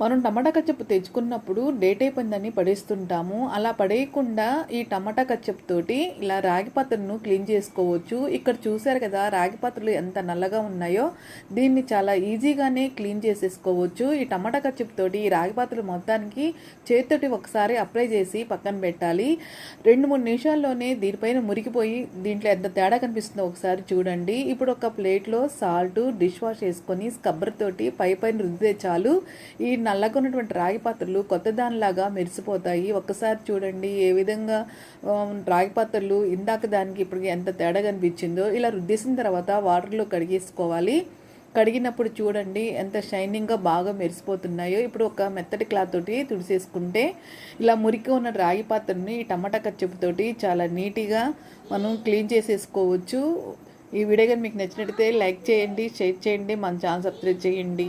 మనం టమాటా కచ్చప్పు తెచ్చుకున్నప్పుడు డేట్ అయిపోయిందని పడేస్తుంటాము. అలా పడేయకుండా ఈ టమాటా కచ్చప్ తోటి ఇలా రాగి పాత్రను క్లీన్ చేసుకోవచ్చు. ఇక్కడ చూసారు కదా రాగి పాత్రలు ఎంత నల్లగా ఉన్నాయో. దీన్ని చాలా ఈజీగానే క్లీన్ చేసేసుకోవచ్చు. ఈ టమాటా కచ్చప్ తోటి ఈ రాగి పాత్రలు మొత్తానికి చేతితోటి ఒకసారి అప్లై చేసి పక్కన పెట్టాలి. రెండు మూడు నిమిషాల్లోనే దీనిపైన మురికిపోయి దీంట్లో ఎంత తేడా కనిపిస్తుందో ఒకసారి చూడండి. ఇప్పుడు ఒక ప్లేట్లో సాల్ట్ డిష్ వాష్ వేసుకొని స్కబ్బర్ తోటి పై పైన రుద్దితే చాలు. ఈ నల్లగా ఉన్నటువంటి రాగి పాత్రలు కొత్త దానిలాగా మెరిసిపోతాయి. ఒక్కసారి చూడండి ఏ విధంగా రాగి పాత్రలు ఇందాక దానికి ఇప్పటికి ఎంత తేడా కనిపించిందో ఇలా రుద్దేసిన తర్వాత వాటర్లో కడిగేసుకోవాలి. కడిగినప్పుడు చూడండి ఎంత షైనింగ్గా బాగా మెరిసిపోతున్నాయో. ఇప్పుడు ఒక మెత్తటి క్లాత్ తోటి తుడిసేసుకుంటే ఇలా మురికి ఉన్న రాగి పాత్రని ఈ టమాటా కచ్చపుతోటి చాలా నీట్గా మనం క్లీన్ చేసేసుకోవచ్చు. ఈ వీడియో కానీ మీకు నచ్చినట్టయితే లైక్ చేయండి షేర్ చేయండి మన ఛానల్ సబ్స్క్రైబ్ చేయండి.